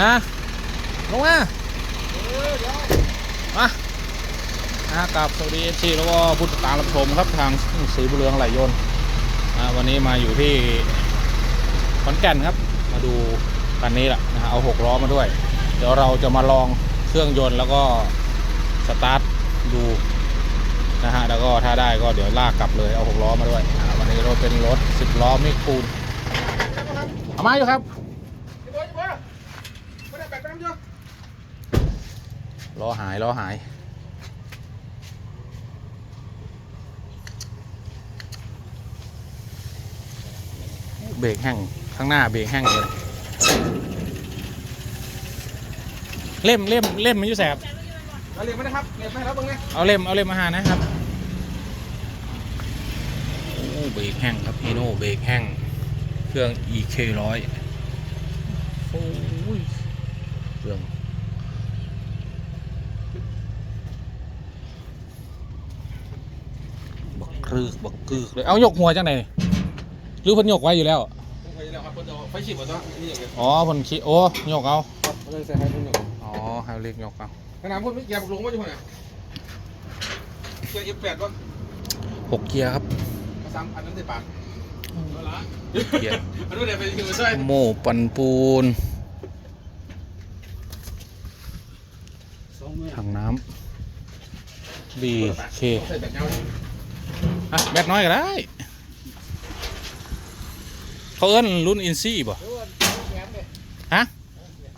อะลงมามาอะกับสวัสดีเอฟซีแล้วก็ผู้ติดตามรับชมครับทางสีบุเรืองไหลยนต์อะวันนี้มาอยู่ที่ขอนแก่นครับ มาดูคันนี้แหละนะฮะเอาหกล้อมาด้วย เดี๋ยวเราจะมาลองเครื่องยนต์แล้วก็สตาร์ทดูนะฮะแล้วก็ถ้าได้ก็เดี๋ยวลากกลับเลยเอาหกล้อมาด้วยอะวันนี้รถเป็นรถสิบล้อไมิกปูนเอามาอยู่ครับ ล้อหายล้อหาย เบรกแห้งข้างหน้าเบรกแห้งเลยเล่มเล่มเล่มมันอยู่แสบเราเรียนไหมนะครับเรียนไหมครับตรงนี้เอาเล่มเอาเล่มมาหานะครับโอ้เบรกแห้งครับฮีโน่เบรกแห้งเครื่อง EK ร้อยโอ้ย เครื่องบักกรึกบักกรึกเลยเอายกหัวจังไหนหรือเพิ่นยกไว้อยู่แล้วไฟแล้วครับคนเอาไฟฉีดหมดแล้วนี่อย่างเงี้ยอ๋อเพิ่นคิดโอ้ยกเอาเราเลยใส่ไฟพุ่งหนึ่งอ๋อให้เล็กยกเอาขนาดพุ่งไม่แกบุกลงว่าจะพุ่งเนี่ยเกียร์เอฟแปดว่าหกเกียร์ครับสามอันนั้นได้ปากเอาละเกียร์อันนู้นเดี๋ยวไปดูช่วยโม่ปันปูน สองมือ ถังน้ำ BK ใส่แบบเงาอะแบตน้อยก็ได้ เขาเอิ้นรุ่นอินซี่บ่ฮะ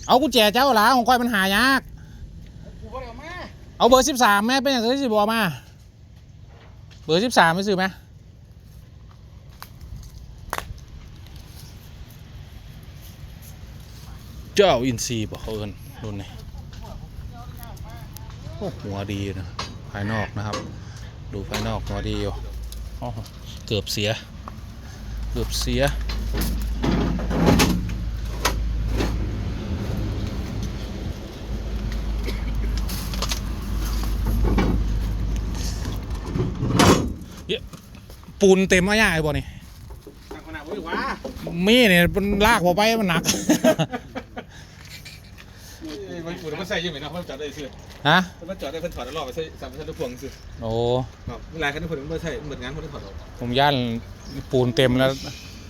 เอากุญแจเจ้าหลาของก้อยมันหายากกูก็เอามาเอาเบอร์สิบสามแม่เป็นอย่างที่สิบอมา เบอร์สิบสามไม่ซื้อไหมเจ้าอินซีบอกเขาเอินรุ่นนี้โอ้ หัวดีนะภายนอกนะครับ ดูภายนอกหัวดีอยู่อ๋อเกือบเสีย เกือบเสียปูนเต็มมาย่าไอ้บ่นี่ตั้งขนาดไว้ว้ามีเนี่ยมันลากผมไปมันหนัก มันปูนมันใส่ยังไงนะมันจอดได้ซื้อฮะมันจอดได้เพิ่นถอดแล้วรอบไปใส่สามชั้นลูกพวงซื้อโอ้ครับเวลาคันนี้เพิ่นไม่ใช่เหมือนงานเพิ่นถอดออกผมย่านปูนเต็มแล้ว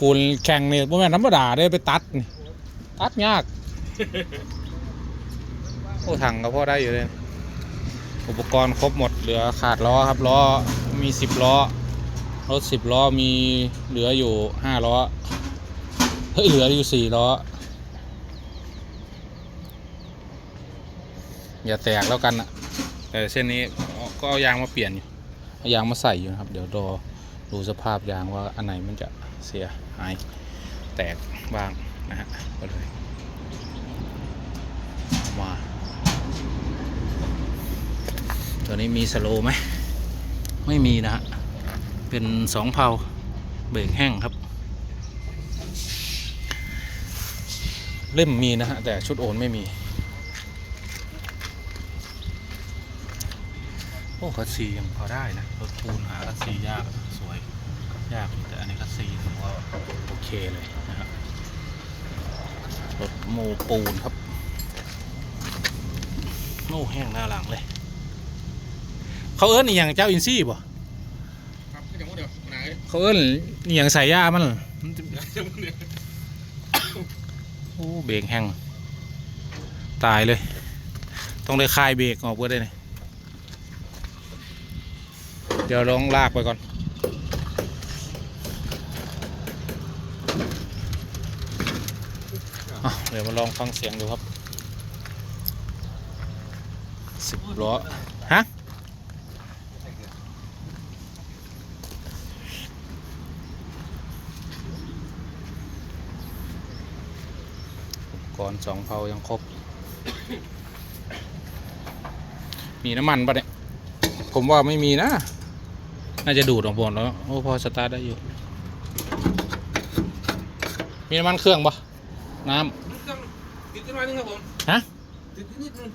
ปูนแข็งเนี่ยบ่แม่นธรรมดาได้ไปตัดนี่ตัดยาก โอ้ถังก็พอได้อยู่เลย อุปกรณ์ครบหมดเหลือขาดล้อครับล้อมีสิบล้อรถสิบล้อมีเหลืออยู่ห้าล้อเฮ้ยเหลืออยู่สี่ล้อ อย่าแตกแล้วกันนะแต่เส้นนี้ก็เอายางมาเปลี่ยนอยู่เอายางมาใส่อยู่นะครับ เดี๋ยวรอดูสภาพยางว่าอันไหนมันจะเสียหายแตกบ้างนะฮะก็เลยมาตัวนี้มีสโลไหมไม่มีนะฮะเป็นสองเพาเบรกแห้งครับ เล่มมีนะฮะแต่ชุดโอนไม่มี โอ้คัสซียังพอได้นะรถปูนหาคัสซียากสวย ยากแต่อันนี้คัสซีผมว่าโอเคเลยนะครับรถโมปูนครับโม่แห้งหน้าหลังเลย เขาเอิ้นอหย่างเจ้าอินซี่บ่ครับก็อย่างว่าเดี๋ยวไหนเขาเอิ้นอหย่างใส่ย่ามันเหรอโอ้เบรกแห้งตายเลย ต้องได้คลายเบรกออกเพื่อได้เนี่ย เดี๋ยวลองลากไปก่อน เดี๋ยวมาลองฟังเสียงดูครับสิบล้อ ฮะ ก่อนสองเพายังครบ มีน้ำมันปะเนี่ย ผมว่าไม่มีนะ น่าจะดูดออกหมดแล้ว โอ้พอสตาร์ทได้อยู่ มีน้ำมันเครื่องปะน้ติดขึ้นมานึงครับผมำฮะติดนิดนึง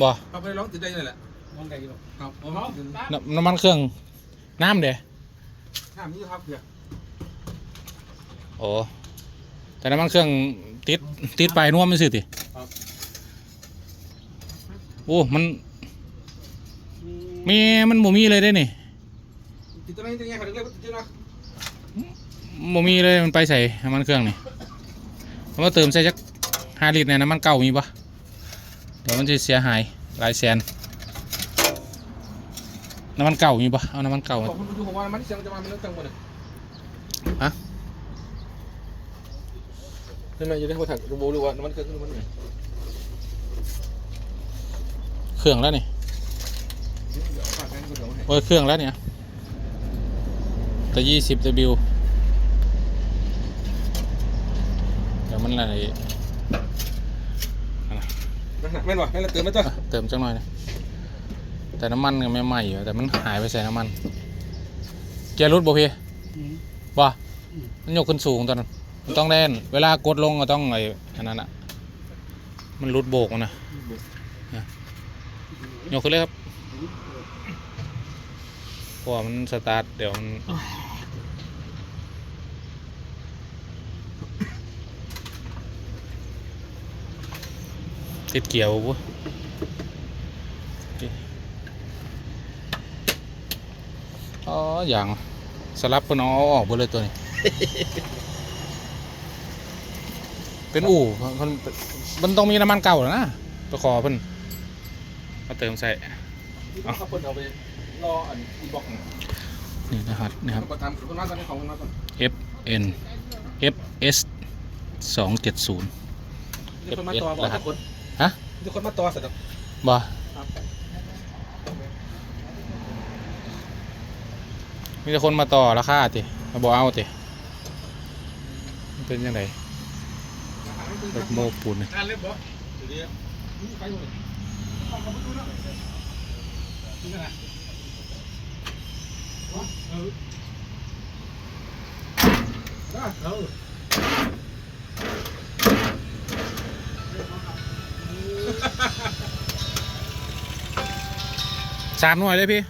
บ่เอาไปร้องติดได้เลยแหละร้องได้อยู่ครับผมน้ำน้ำมันเครื่อง น้ำเด้ห้ามนี้ครับเดี๋ยวโอ้แต่น้ำมันเครื่องติดติดไปน่วมไม่สิติครับโอ้ มัน มีมันบ่มีเลยได้นี่ ติดตัวนี้ติดยังไงเขาถึงเรียกว่าติดนะบ่มีเลยมันไปใส่น้ำมันเครื่องนี่เอามาเติมใส่จักห้าลิตรในน้ำมันเก่ามีปะเดี๋ยวมันจะเสียหายหลายแสนน้ำมันเก่ามีปะเอาน้ำมันเก่ามาผมดูผมว่ามันเสียงจะมาเป็นเรื่องจังหวะเนี่ยฮะใช่ไหมอยู่ในหัวถังดูโบดูว่ามันเกิดขึ้นมันไงเครื่องแล้วนี่ฝากกันก็เดี๋ยวให้โอ้ยเครื่องแล้วเนี่ย แต่ยี่สิบ W เดี๋ยวมันอะไรแม่นวะแม่นเติมไม่ต้องอะเติมจังหน่อยนะแต่น้ำมันก็ไม่ไหม้อยู่แต่มันหายไปใส่น้ำมัน เกียร์รุดบ่พี่บ่มันยกขึ้นสูงตอนนั้นมันต้องแน่น เวลากดลงก็ต้องไอ้อันนั้นอะ มันรุดโบกมันนะเนี่ยยกขึ้นเลยครับเพราะว่ามันสตาร์ทเดี๋ยวมัน ติดเกียร์บ่ปุ๊อ๋ออย่างสลับเพิ่นเอาออกหมดเลยตัวนี้ เป็นอู่เพิ่นมันต้องมีน้ำมันเก่าแล้วนะไปขอเพิ่นมาเติมใส่เขาเปิดเอาไปรออันอีบ็อกนะนี่นะครับนี่ครับก็ทำคนนั้นตอนนี้ของคนนั้นก่อน F N F S สองเจ็ดศูนย์มีคนมาต่อบอก ทุกคนมีคนมาต่อเสร็จแล้วบ่ครับมีแต่คนมาต่อราคาติมาบอกเอาติมันเป็นยังไงรถโมปูนนี่งานเล็บบ่เดี๋ยวนี้ไปหมดเลยเอาเข้าไปดูนะดูกันนะเออได้เออ สามหน่วยเลยพี่